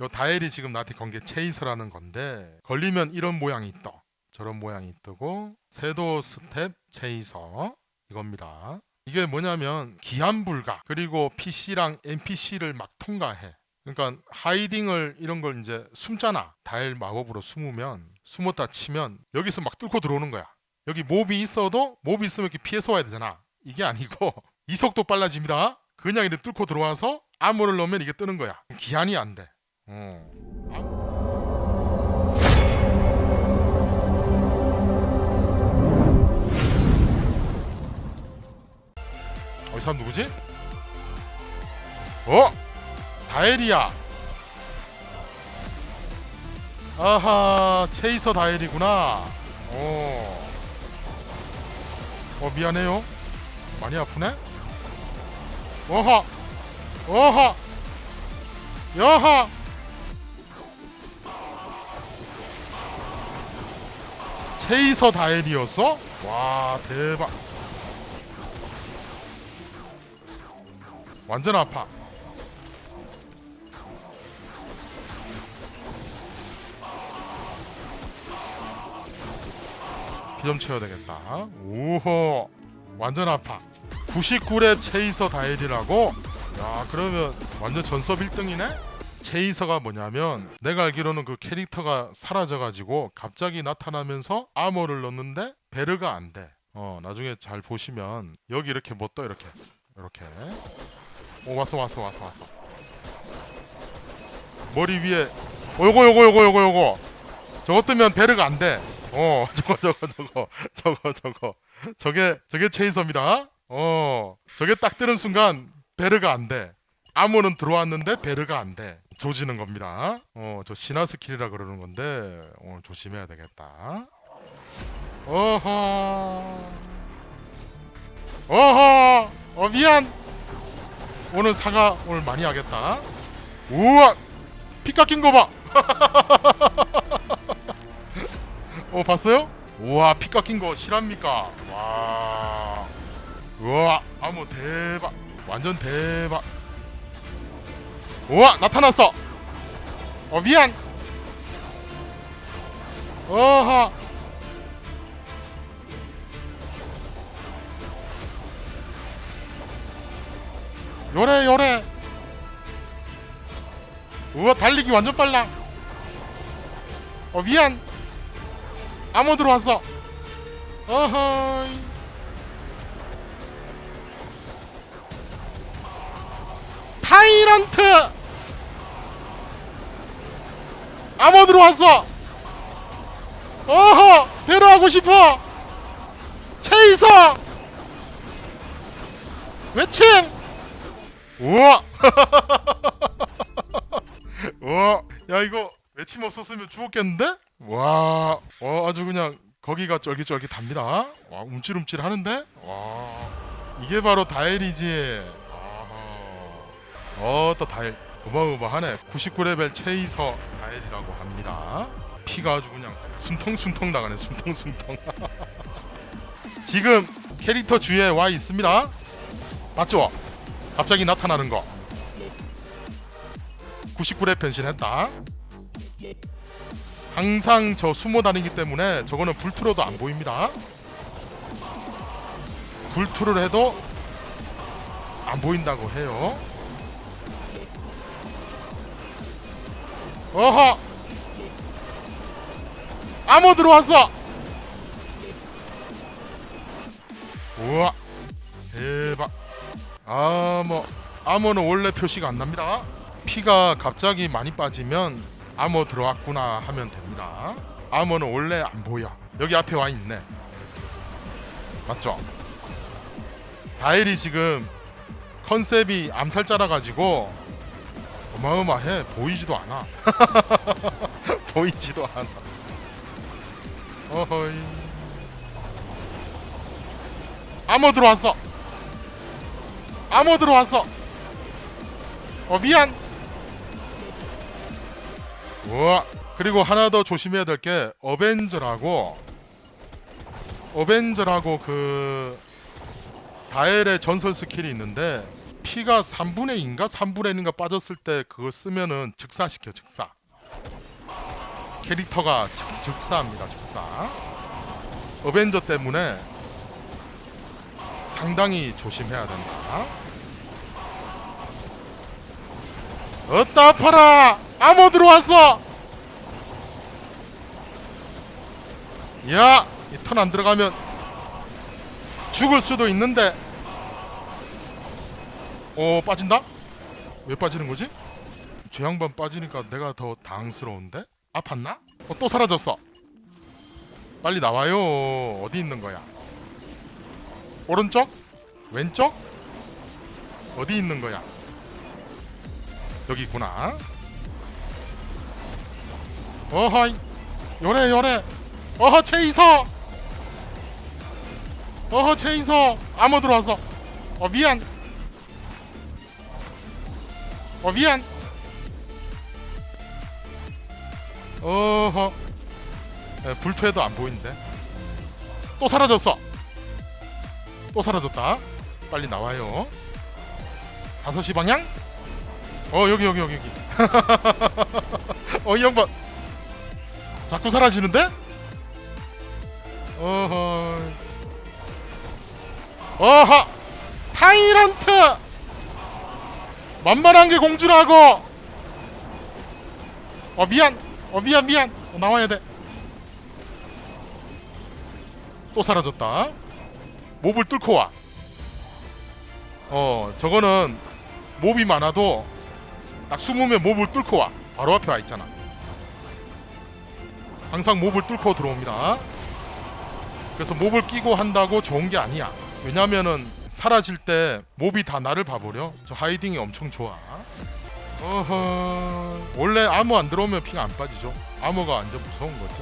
요 다엘이 지금 나한테 건게 체이서라는 건데 걸리면 이런 모양이 떠. 저런 모양이 뜨고 세도 스텝 체이서 이겁니다. 이게 뭐냐면 기한 불가 그리고 PC랑 NPC를 막 통과해. 그러니까 하이딩을 이런 걸 이제 숨잖아. 다엘 마법으로 숨으면 숨었다 치면 여기서 막 뚫고 들어오는 거야. 여기 몹이 있어도 몹이 있으면 이렇게 피해서 와야 되잖아. 이게 아니고 이속도 빨라집니다. 그냥 이렇게 뚫고 들어와서 암호를 넣으면 이게 뜨는 거야. 기한이 안 돼. 어. 어, 이 사람 누구지? 어? 다엘이야. 아하, 체이서 다엘이구나. 어. 어, 미안해요. 많이 아프네? 어하! 어하! 여하! 체이서 다엘이었어? 와, 대박. 완전 아파. 피좀 채워야 되겠다. 오호. 완전 아파. 99렙 체이서 다일이라고? 야, 그러면 완전 전섭 1등이네? 체이서가 뭐냐면 내가 알기로는 그 캐릭터가 사라져가지고 갑자기 나타나면서 아머를 넣는데 베르가 안 돼. 어, 나중에 잘 보시면 여기 이렇게 못떠 이렇게 이렇게. 오 왔어 왔어 왔어 왔어. 머리 위에 어, 요거 요거 요거 요거 요거 저거 뜨면 베르가 안 돼. 어 저거 저거 저거 저거 저거 저게 저게 체이서입니다. 어 저게 딱 뜨는 순간 베르가 안 돼. 아무는 들어왔는데 베르가 안 돼. 조지는 겁니다. 어 저 신화 스킬이라 그러는 건데 오늘 조심해야 되겠다. 어허 어허 어 미안 오늘 사과 오늘 많이 하겠다. 우와 피 깎인 거 봐. 어 봤어요? 우와 피 깎인 거 실합니까? 와 우와 아무 대박 완전 대박 우와 나타났어. 어 미안. 어하. 요래 요래. 우와 달리기 완전 빨라. 어 미안. 암호 들어왔어. 어허이 타이런트 암호 들어왔어 어허 배려하고 싶어 체이서 외침 우와 우와 야 이거 외침 없었으면 죽었겠는데? 와, 어, 아주 그냥 거기가 쫄깃쫄깃합니다. 와, 움찔움찔 하는데? 와, 이게 바로 다엘이지. 어, 또 다엘. 어마어마하네. 99레벨 체이서 다엘이라고 합니다. 피가 아주 그냥 순통순통 나가네. 순통순통. 지금 캐릭터 주위에 와 있습니다. 맞죠? 갑자기 나타나는 거. 99렙 변신했다. 항상 저 숨어 다니기 때문에 저거는 불트로도 안 보입니다. 불트를 해도 안 보인다고 해요. 어허! 암호 들어왔어! 우와! 대박! 암호, 암호는 원래 표시가 안 납니다. 피가 갑자기 많이 빠지면 암호 들어왔구나 하면 됩니다. 암호는 원래 안 보여. 여기 앞에 와 있네. 맞죠? 다일이 지금 컨셉이 암살자라 가지고 어마어마해 보이지도 않아. 보이지도 않아. 어허이. 암호 들어왔어. 암호 들어왔어. 어 미안. 우와 그리고 하나 더 조심해야 될 게 어벤져라고 어벤져라고 그 다엘의 전설 스킬이 있는데 피가 3분의 2인가 3분의 1인가 빠졌을 때 그거 쓰면은 즉사시켜 즉사. 캐릭터가 즉, 즉사합니다 즉사. 어벤져 때문에 상당히 조심해야 된다. 어따 아파라! 암호 들어왔어! 야이 턴 안 들어가면 죽을 수도 있는데 어 빠진다? 왜 빠지는 거지? 저 양반 빠지니까 내가 더 당황스러운데? 아팠나? 어, 또 사라졌어. 빨리 나와요. 어디 있는 거야? 오른쪽? 왼쪽? 어디 있는 거야? 여기 있구나. 어허이. 요래 요래. 어허 체이서. 어허 체이서. 암호 들어왔어. 어 미안. 어 미안. 어허. 에, 불토해도 안 보이는데. 또 사라졌어. 또 사라졌다. 빨리 나와요. 5시 방향? 어 여기 여기 여기 여기. 어이 양반. 자꾸 사라지는데? 어허. 어허. 타이런트 만만한 게 공주라고. 어 미안. 어 미안 미안. 어, 나와야 돼. 또 사라졌다. 몹을 뚫고 와. 어 저거는 몹이 많아도 딱 숨으면 몹을 뚫고 와. 바로 앞에 와 있잖아. 항상 몹을 뚫고 들어옵니다. 그래서 몹을 끼고 한다고 좋은 게 아니야. 왜냐면은 사라질 때 몹이 다 나를 봐버려. 저 하이딩이 엄청 좋아. 어허. 원래 암호 안 들어오면 핑 안 빠지죠. 암호가 완전 무서운 거지.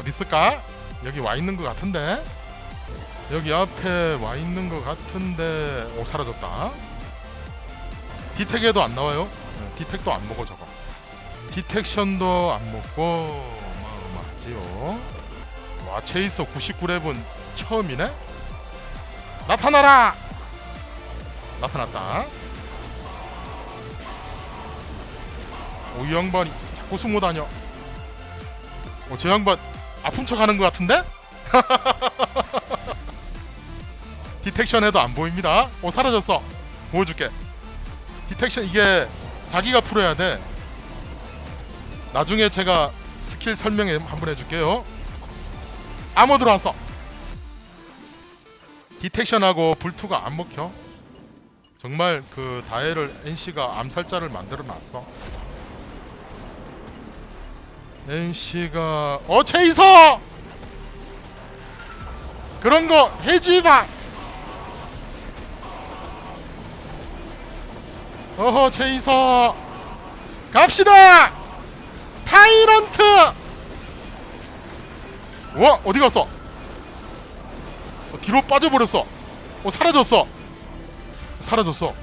어디 있을까? 여기 와 있는 것 같은데. 여기 앞에 와 있는 것 같은데. 오 사라졌다. 디텍에도 안 나와요. 네, 디텍도 안 먹어 저거. 디텍션도 안 먹고 어마어마하지요. 와 체이서 99렙은 처음이네. 나타나라! 나타났다. 오, 이 양반이 자꾸 숨어 다녀. 어, 저 양반 아픈 척 하는 것 같은데? 디텍션 해도 안 보입니다. 오, 사라졌어. 보여줄게. 디텍션, 이게 자기가 풀어야 돼. 나중에 제가 스킬 설명에 한번 해줄게요. 암호 들어왔어. 디텍션하고 불투가 안 먹혀. 정말 그 다혜를 NC가 암살자를 만들어 놨어. NC가 어 체이서 그런 거 해지 마. 어허 체이서 갑시다. 타이런트. 와 어디 갔어? 어, 뒤로 빠져버렸어. 어 사라졌어. 사라졌어.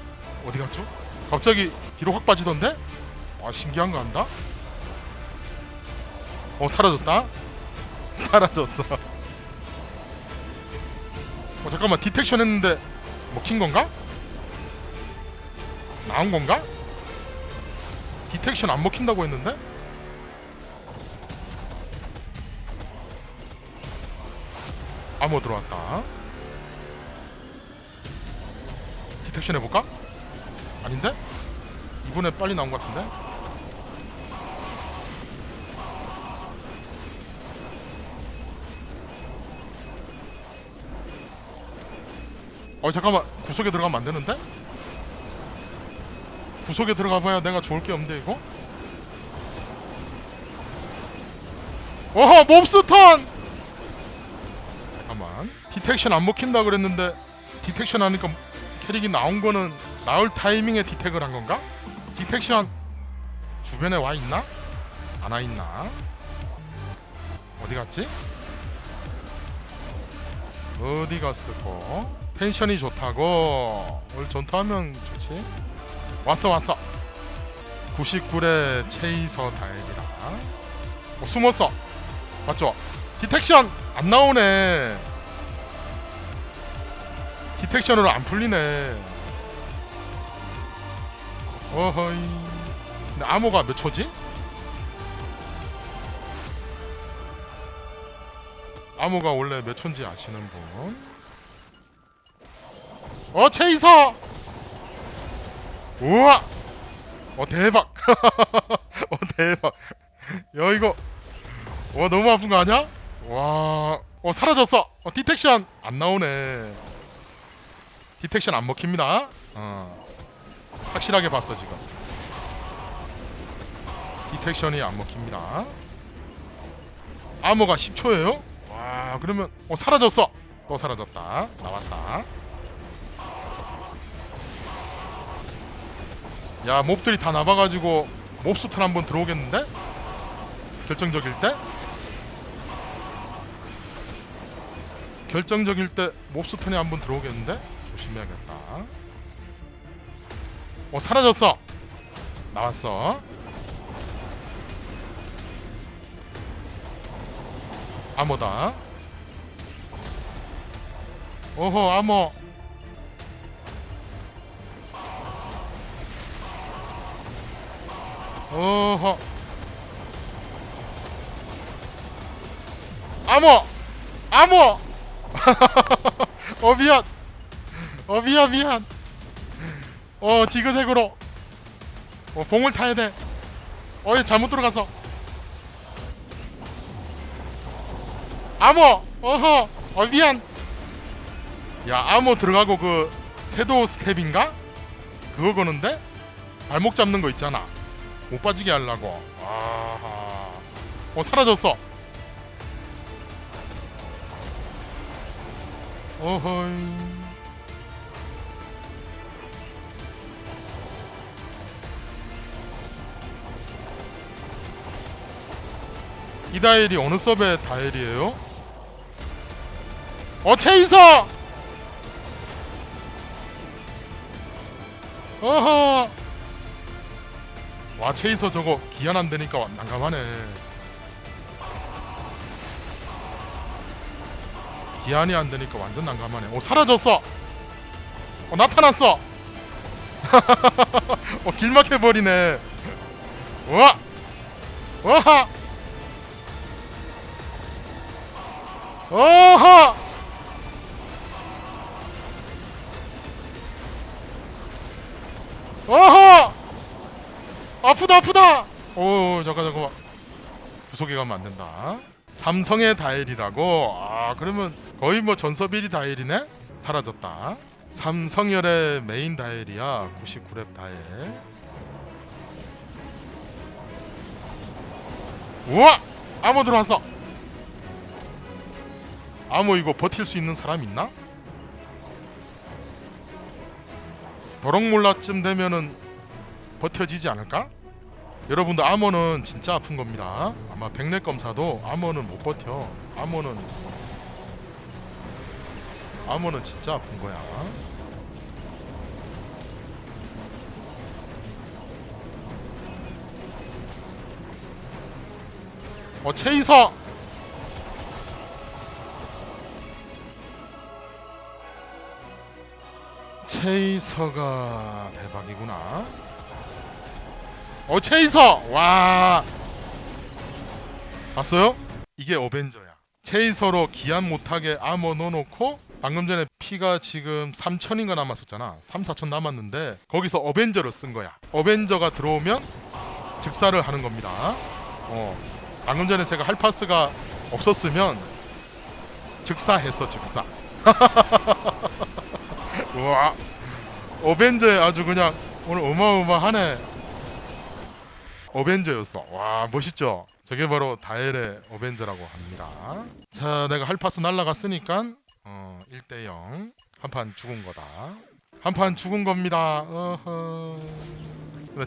어디 갔죠? 갑자기 뒤로 확 빠지던데? 아 신기한 거 한다. 어 사라졌다. 사라졌어. 어 잠깐만 디텍션 했는데 먹힌 건가? 나온 건가? 디텍션 안 먹힌다고 했는데? 암호 들어왔다. 디텍션 해볼까? 아닌데? 이번에 빨리 나온 것 같은데? 어 잠깐만 구석에 들어가면 안 되는데? 구석에 들어가봐야 내가 좋을 게 없는데 이거? 어허 몹스턴! 잠깐만 디텍션 안 먹힌다 그랬는데 디텍션 하니까 캐릭이 나온 거는 나올 타이밍에 디텍을 한 건가? 디텍션 주변에 와 있나? 안 와 있나? 어디 갔지? 어디 갔을까? 텐션이 좋다고 오늘 전투하면 좋지 왔어 왔어 99의 체이서 다행이다 어, 숨었어 맞죠? 디텍션 안 나오네 디텍션으로 안 풀리네 어허이. 근데 암호가 몇 초지? 암호가 원래 몇 초인지 아시는 분? 어 체이서! 우와! 어 대박! 어 대박! 야 이거 와 너무 아픈 거 아니야? 와, 어 사라졌어. 어 디텍션 안 나오네. 디텍션 안 먹힙니다. 어, 확실하게 봤어 지금. 디텍션이 안 먹힙니다. 암호가 10초예요? 와, 그러면 어 사라졌어. 또 사라졌다. 나왔다. 야, 몹들이 다 나와가지고 몹스턴 한번 들어오겠는데? 결정적일 때? 결정적일 때 몹스턴이 한번 들어오겠는데? 조심해야겠다. 어 사라졌어. 나왔어. 암호다. 오호 암호. 어허. 암호. 암호. 어 미안 어 미안 미안. 어 지그재그로. 어 봉을 타야 돼 어얘 잘못 들어가서. 암호! 어허! 어 미안. 야 암호 들어가고 그 세도 스텝인가? 그거 거는데? 발목 잡는 거 있잖아. 못 빠지게 하려고. 아하. 어 사라졌어. 어허이 이 다일이 어느 서버의 다일이에요? 어 체이서! 어허 와 체이서 저거 기한 안 되니까 난감하네 기한이 안 되니까 완전 난감하네. 오 사라졌어. 어 나타났어. 어 길막해 버리네. 와, 와, 어하. 어하. 아프다 아프다. 오 잠깐 잠깐만. 구속에 가면 안 된다. 삼성의 다일이라고. 아 그러면 거의 뭐 전서비리 다일이네. 사라졌다. 삼성열의 메인 다일이야. 99렙 다일. 우와! 암호 들어왔어. 암호 이거 버틸 수 있는 사람 있나? 도롱몰라쯤 되면은 버텨지지 않을까? 여러분들 암호는 진짜 아픈 겁니다. 아마 백내 검사도 암호는 못 버텨. 암호는 암호는 진짜 아픈 거야. 어 체이서 체이서가 대박이구나. 어 체이서 와 봤어요? 이게 어벤져야. 체이서로 기한 못하게 아머 넣어놓고 방금 전에 피가 지금 3천인가 남았었잖아. 3, 4천 남았는데 거기서 어벤져를 쓴 거야. 어벤져가 들어오면 즉사를 하는 겁니다. 어 방금 전에 제가 할파스가 없었으면 즉사했어 즉사. 우와 어벤져에 아주 그냥 오늘 어마어마하네. 어벤져였어. 와 멋있죠. 저게 바로 다엘의 어벤져라고 합니다. 자 내가 할파스 날라갔으니까 어 1대 0 한 판 죽은 거다. 한 판 죽은 겁니다. 어허.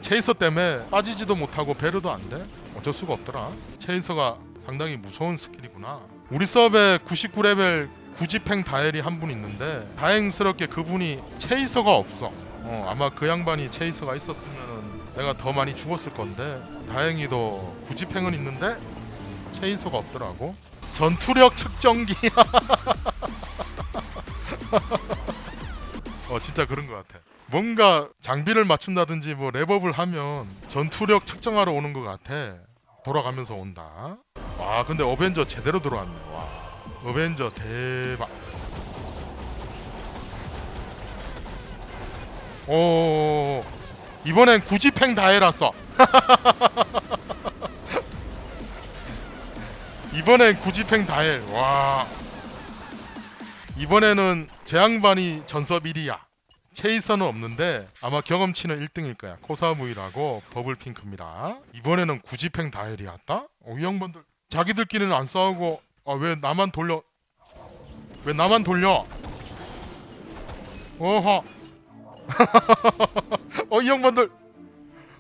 체이서 때문에 빠지지도 못하고 배려도 안 돼. 어쩔 수가 없더라. 체이서가 상당히 무서운 스킬이구나. 우리 서버에 99레벨 구지팽 다엘이 한 분 있는데 다행스럽게 그분이 체이서가 없어. 어, 아마 그 양반이 체이서가 있었으면 내가 더 많이 죽었을 건데 다행히도 구지팽은 있는데 체이서가 없더라고. 전투력 측정기. 어 진짜 그런 것 같아. 뭔가 장비를 맞춘다든지 뭐 랩업을 하면 전투력 측정하러 오는 것 같아. 돌아가면서 온다. 와 근데 어벤져 제대로 들어왔네. 와 어벤져 대박. 오 이번엔 구지팽 다 해놨어. 이번엔 구지팽 다 해. 와 이번에는 재앙반이 전섭 1위야. 체이서는 없는데 아마 경험치는 1등일 거야. 코사무이라고 버블핑크입니다. 이번에는 구지팽 다헬이었다? 어, 이 양반들 자기들끼리는 안 싸우고 아, 왜 나만 돌려? 왜 나만 돌려? 어허. 어, 이 양반들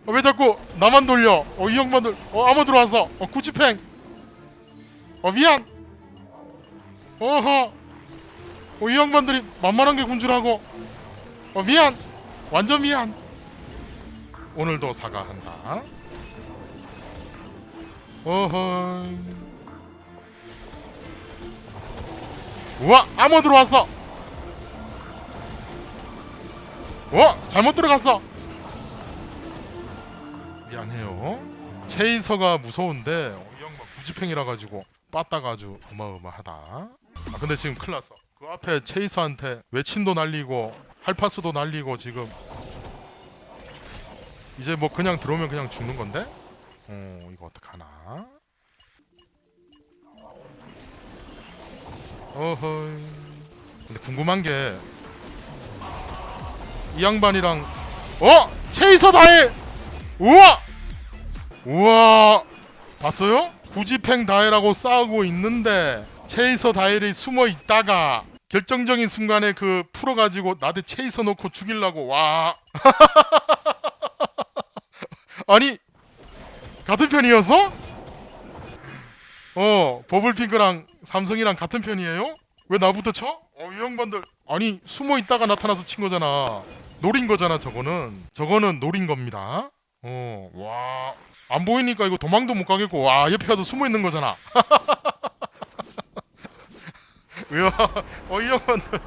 어, 왜 자꾸 나만 돌려? 어, 이 양반들 어, 아무 들어왔어. 어, 구지팽. 어, 미안. 어허. 어, 이 양반들이 만만한 게 군주라고. 어 미안 완전 미안 오늘도 사과한다 어허 우와 암호 들어왔어. 어 잘못 들어갔어. 미안해요. 체이서가 무서운데 어, 이 양반 구지팽이라 가지고 빠따가 아주 어마어마하다. 아 근데 지금 큰일 났어. 그 앞에 체이서한테 외침도 날리고 할파스도 날리고 지금. 이제 뭐 그냥 들어오면 그냥 죽는 건데? 어 이거 어떡하나? 어허 근데 궁금한 게 이 양반이랑 어? 체이서 다해 우와! 우와! 봤어요? 구지팽 다해라고 싸우고 있는데 체이서 다헬이 숨어 있다가 결정적인 순간에 그 풀어가지고 나한테 체이서 놓고 죽이려고 와. 아니 같은 편이어서? 어 버블핑크랑 삼성이랑 같은 편이에요? 왜 나부터 쳐? 어 이 양반들 아니 숨어 있다가 나타나서 친 거잖아 노린 거잖아 저거는 저거는 노린 겁니다 어 와 안 보이니까 이거 도망도 못 가겠고 와 옆에 가서 숨어 있는 거잖아 이야, 어, 이 형한테.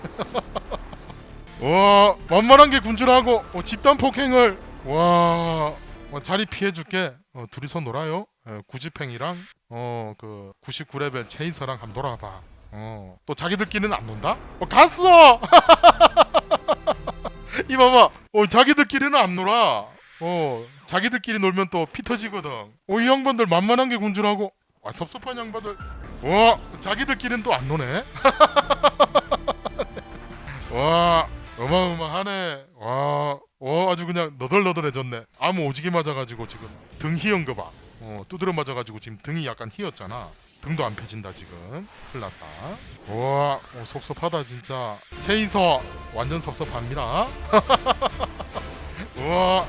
와, 만만한 게 군주라고, 어, 집단 폭행을, 와, 어, 자리 피해 줄게. 어, 둘이서 놀아요. 어, 구지팽이랑, 어, 그, 99레벨 체이서랑 한번 놀아봐. 어, 또 자기들끼리는 안 논다? 어, 갔어! 이 봐봐. 어, 자기들끼리는 안 놀아. 어, 자기들끼리 놀면 또 피 터지거든. 어, 이 양반들 만만한 게 군주라고. 아, 섭섭한 양반들. 와 자기들끼리는 또 안 노네 와 어마어마하네 와 어, 아주 그냥 너덜너덜해졌네 아무 오지게 맞아가지고 지금 등 휘은 거 봐 어, 두드려 맞아가지고 지금 등이 약간 휘었잖아. 등도 안 펴진다 지금. 큰일 났다. 와 어, 섭섭하다 진짜. 체이서 완전 섭섭합니다. 와.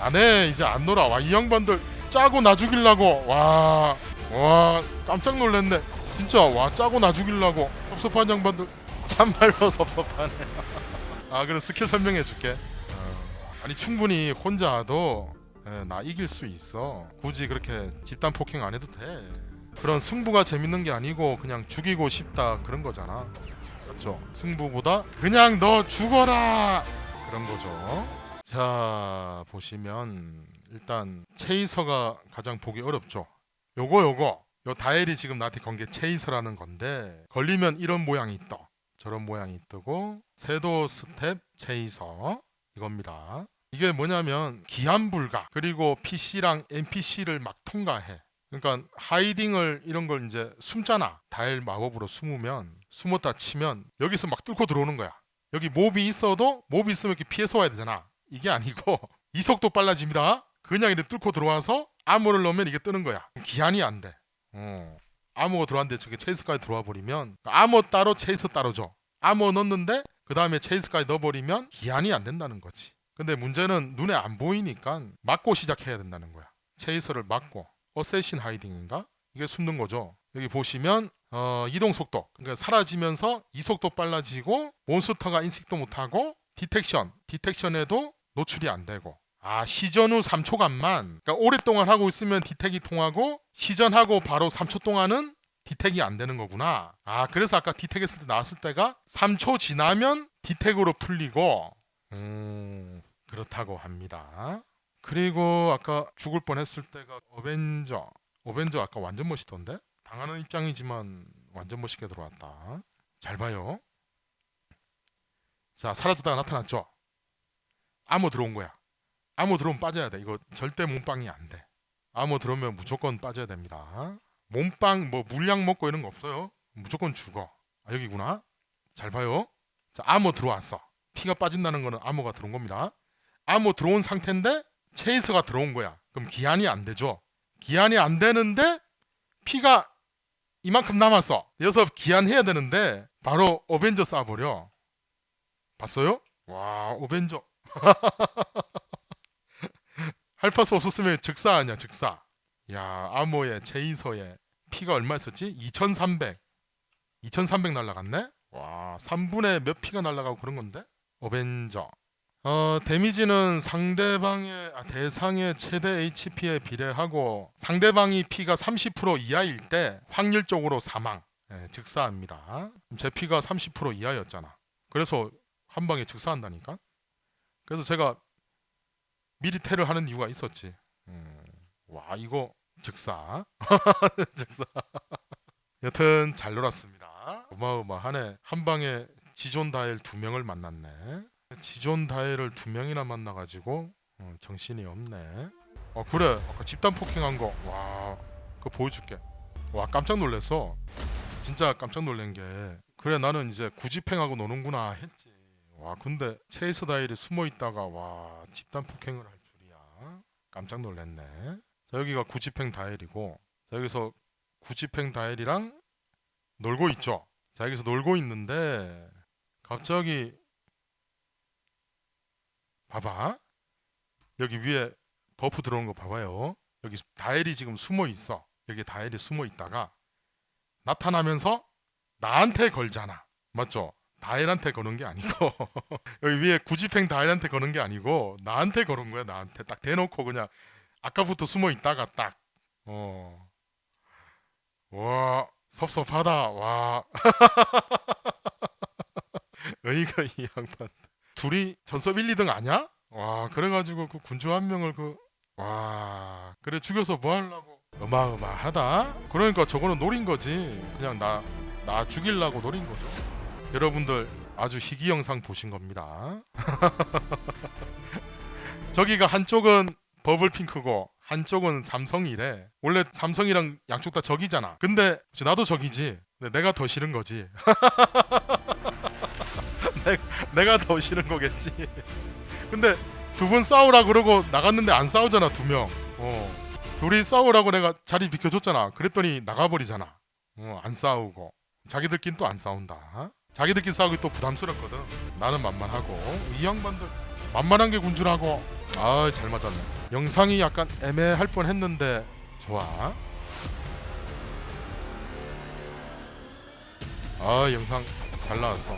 안해 이제 안 놀아. 와 이 양반들 짜고 나 죽이려고. 와, 와 깜짝 놀랐네. 진짜 와 짜고 나 죽이려고. 섭섭한 양반들. 참말로 섭섭하네. 아 그래 스킬 설명해 줄게. 어, 아니 충분히 혼자도 예, 나 이길 수 있어. 굳이 그렇게 집단 폭행 안 해도 돼. 그런 승부가 재밌는 게 아니고 그냥 죽이고 싶다 그런 거잖아. 그렇죠? 승부보다 그냥 너 죽어라! 그런 거죠. 자 보시면 일단 체이서가 가장 보기 어렵죠. 요거 요거. 요 다엘이 지금 나한테 건 게 체이서라는 건데 걸리면 이런 모양이 떠. 저런 모양이 뜨고. 세도 스텝 체이서. 이겁니다. 이게 뭐냐면 기한 불가 그리고 PC랑 NPC를 막 통과해. 그러니까 하이딩을 이런 걸 이제 숨잖아. 다엘 마법으로 숨으면 숨었다 치면 여기서 막 뚫고 들어오는 거야. 여기 몹이 있어도 몹이 있으면 이렇게 피해서 와야 되잖아. 이게 아니고 이속도 빨라집니다. 그냥 이렇게 뚫고 들어와서 암호를 넣으면 이게 뜨는 거야. 기한이 안 돼. 어. 암호가 들어왔는데 저게 체이스까지 들어와 버리면 암호 따로 체이스 따로 줘. 암호 넣는데 그 다음에 체이스까지 넣어버리면 기한이 안 된다는 거지. 근데 문제는 눈에 안 보이니까 막고 시작해야 된다는 거야. 체이서를 막고 어세신 하이딩인가? 이게 숨는 거죠. 여기 보시면 어, 이동 속도 그러니까 사라지면서 이속도 빨라지고 몬스터가 인식도 못하고 디텍션 디텍션에도 노출이 안 되고 아 시전 후 3초간만 그러니까 오랫동안 하고 있으면 디텍이 통하고 시전하고 바로 3초 동안은 디텍이 안 되는 거구나. 아 그래서 아까 디텍 했을 때 나왔을 때가 3초 지나면 디텍으로 풀리고 음, 그렇다고 합니다. 그리고 아까 죽을 뻔했을 때가 어벤져 어벤져 아까 완전 멋있던데 당하는 입장이지만 완전 멋있게 들어왔다. 잘 봐요. 자 사라졌다가 나타났죠. 암호 들어온 거야. 암호 들어오면 빠져야 돼. 이거 절대 몸빵이 안 돼. 암호 들어오면 무조건 빠져야 됩니다. 몸빵 뭐 물약 먹고 이런 거 없어요. 무조건 죽어. 아 여기구나. 잘 봐요. 자 암호 들어왔어. 피가 빠진다는 거는 암호가 들어온 겁니다. 암호 들어온 상태인데 체이서가 들어온 거야. 그럼 기한이 안 되죠. 기한이 안 되는데 피가 이만큼 남았어. 여기서 기한해야 되는데 바로 어벤져 쏴버려. 봤어요? 와 어벤져. 할파스 없었으면 즉사 아니야 즉사. 야 암호에 체이서에 피가 얼마 있었지? 2300. 2300 날라갔네? 와 3분의 몇 피가 날라가고 그런 건데? 어벤져. 어 데미지는 상대방의 아, 대상의 최대 HP에 비례하고 상대방이 피가 30% 이하일 때 확률적으로 사망. 예, 즉사합니다. 제 피가 30% 이하였잖아. 그래서 한 방에 즉사한다니까. 그래서 제가 미리 테를 하는 이유가 있었지. 음, 와 이거 즉사, 즉사. 여튼 잘 놀았습니다. 어마어마하네. 한 방에 지존 다엘 두 명을 만났네. 지존 다엘을 두 명이나 만나가지고 어, 정신이 없네. 어 그래 아까 집단 폭행한 거. 와 그거 보여줄게. 와 깜짝 놀랐어. 진짜 깜짝 놀란 게 그래 나는 이제 구집행하고 노는구나 했지. 와 근데 체이스 다일이 숨어 있다가 와 집단 폭행을 할 줄이야. 깜짝 놀랐네. 자 여기가 구집행 다일이고 자 여기서 구집행 다일이랑 놀고 있죠. 자 여기서 놀고 있는데 갑자기 봐봐 여기 위에 버프 들어온 거 봐봐요. 여기 다일이 지금 숨어 있어. 여기 다일이 숨어 있다가 나타나면서 나한테 걸잖아. 맞죠? 다일한테 거는 게 아니고 여기 위에 구집행 다일한테 거는 게 아니고 나한테 거는 거야. 나한테 딱 대놓고 그냥 아까부터 숨어 있다가 딱 어. 와, 섭섭하다. 와. 어이가 이 양반. 둘이 전섭 1, 2등 아냐? 와, 그래가지고 그 군주 한 명을 그 와, 그래 죽여서 뭐 하려고? 어마어마하다. 그러니까 저거는 노린 거지. 그냥 나 나 죽이려고 노린 거죠. 여러분들 아주 희귀 영상 보신 겁니다. 저기가 한쪽은 버블 핑크고 한쪽은 삼성이래. 원래 삼성이랑 양쪽 다 적이잖아. 근데 나도 적이지. 내가 더 싫은 거지. 내, 내가 더 싫은 거겠지. 근데 두 분 싸우라 그러고 나갔는데 안 싸우잖아 두 명. 어. 둘이 싸우라고 내가 자리 비켜줬잖아. 그랬더니 나가버리잖아. 어, 안 싸우고 자기들끼리 또 안 싸운다. 자기들끼리 싸우기 또 부담스럽거든. 나는 만만하고 이 양반들 만만한 게 군주라고. 아 잘 맞았네. 영상이 약간 애매할 뻔했는데 좋아. 아 영상 잘 나왔어.